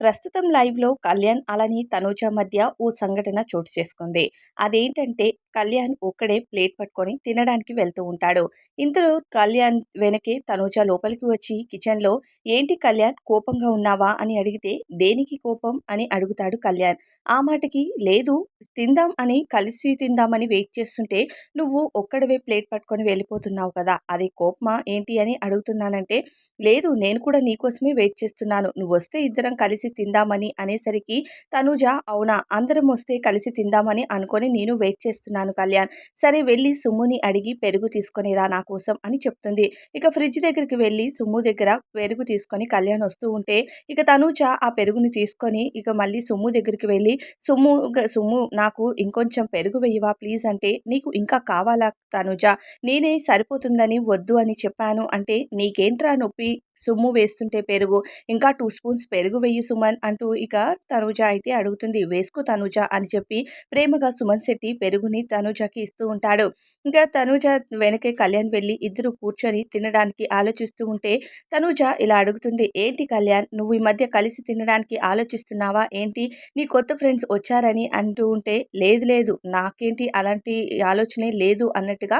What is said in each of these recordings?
ప్రస్తుతం లైవ్లో కళ్యాణ్ అలానే తనూజ మధ్య ఓ సంఘటన చోటు చేసుకుంది. అదేంటంటే కళ్యాణ్ ఒక్కడే ప్లేట్ పట్టుకొని తినడానికి వెళ్తూ ఉంటాడు. ఇంతలో కళ్యాణ్ వెనకే తనూజ లోపలికి వచ్చి కిచెన్లో ఏంటి కళ్యాణ్ కోపంగా ఉన్నావా? అని అడిగితే దేనికి కోపం? అని అడుగుతాడు కళ్యాణ్. ఆ మాటకి లేదు తిందాం అని కలిసి తిందామని వెయిట్ చేస్తుంటే నువ్వు ఒక్కడవే ప్లేట్ పట్టుకొని వెళ్ళిపోతున్నావు కదా అది కోపమా ఏంటి అని అడుగుతున్నానంటే లేదు నేను కూడా నీకోసమే వెయిట్ చేస్తున్నాను. నువ్వు వస్తే ఇద్దరం కలిసి తిందామని అనేసరికి తనుజ అవునా? అందరం వస్తే కలిసి తిందామని అనుకొని నేను వెయిట్ చేస్తున్నాను కళ్యాణ్. సరే వెళ్ళి సుమ్ముని అడిగి పెరుగు తీసుకొని రా నా కోసం అని చెప్తుంది. ఇక ఫ్రిడ్జ్ దగ్గరికి వెళ్ళి సుమ్ము దగ్గర పెరుగు తీసుకొని కళ్యాణ్ వస్తూ ఉంటే ఇక తనుజ ఆ పెరుగుని తీసుకొని ఇక మళ్ళీ సుమ్ము దగ్గరికి వెళ్ళి సుమ్ము సుమ్ము నాకు ఇంకొంచెం పెరుగు వెయ్యవా ప్లీజ్ అంటే నీకు ఇంకా కావాలా తనుజ? నేనే సరిపోతుందని వద్దు అని చెప్పాను అంటే నీకేంట్రా నొప్పి? సుమ్ము వేస్తుంటే పెరుగు. ఇంకా టూ స్పూన్స్ పెరుగు వెయ్యి సుమన్ అంటూ ఇక తనుజ అయితే అడుగుతుంది. వేసుకో తనుజ అని చెప్పి ప్రేమగా సుమన్ శెట్టి పెరుగుని తనుజకి ఇస్తూ ఉంటాడు. ఇంకా తనుజ వెనకే కళ్యాణ్ వెళ్ళి ఇద్దరు కూర్చొని తినడానికి ఆలోచిస్తూ ఉంటే తనుజ ఇలా అడుగుతుంది. ఏంటి కళ్యాణ్ నువ్వు ఈ మధ్య కలిసి తినడానికి ఆలోచిస్తున్నావా? ఏంటి? నీ కొత్త ఫ్రెండ్స్ వచ్చారని అంటూ ఉంటే లేదు లేదు నాకేంటి అలాంటి ఆలోచనే లేదు అన్నట్టుగా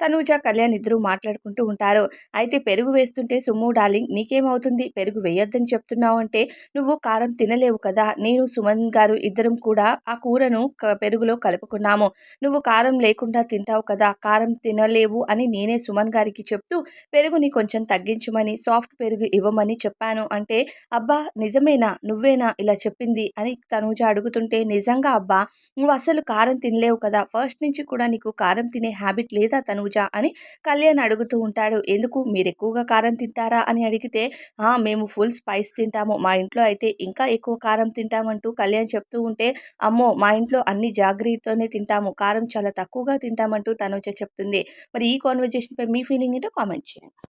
తనూజ కళ్యాణ్ ఇద్దరూ మాట్లాడుకుంటూ ఉంటారు. అయితే పెరుగు వేస్తుంటే సుమ్ము డార్లింగ్ నీకేమవుతుంది? పెరుగు వేయొద్దని చెప్తున్నావు అంటే నువ్వు కారం తినలేవు కదా. నేను సుమన్ గారు ఇద్దరం కూడా ఆ కూరను పెరుగులో కలుపుకున్నాము. నువ్వు కారం లేకుండా తింటావు కదా. కారం తినలేవు అని నేనే సుమన్ గారికి చెప్తూ పెరుగుని కొంచెం తగ్గించమని సాఫ్ట్ పెరుగు ఇవ్వమని చెప్పాను అంటే అబ్బా నిజమేనా? నువ్వేనా ఇలా చెప్పింది? అని తనూజ అడుగుతుంటే నిజంగా అబ్బా నువ్వు అసలు కారం తినలేవు కదా. ఫస్ట్ నుంచి కూడా నీకు కారం తినే హ్యాబిట్ లేదా తను పూజ అని కళ్యాణ్ అడుగుతూ ఉంటాడు. ఎందుకు? మీరు ఎక్కువగా కారం తింటారా? అని అడిగితే మేము ఫుల్ స్పైస్ తింటాము. మా ఇంట్లో అయితే ఇంకా ఎక్కువ కారం తింటామంటూ కళ్యాణ్ చెప్తూ ఉంటే అమ్మో మా ఇంట్లో అన్ని జాగ్రత్తతోనే తింటాము. కారం చాలా తక్కువగా తింటామంటూ తను చెప్తుంది. మరి ఈ కాన్వర్జేషన్పై మీ ఫీలింగ్ ఏంటో కామెంట్ చేయండి.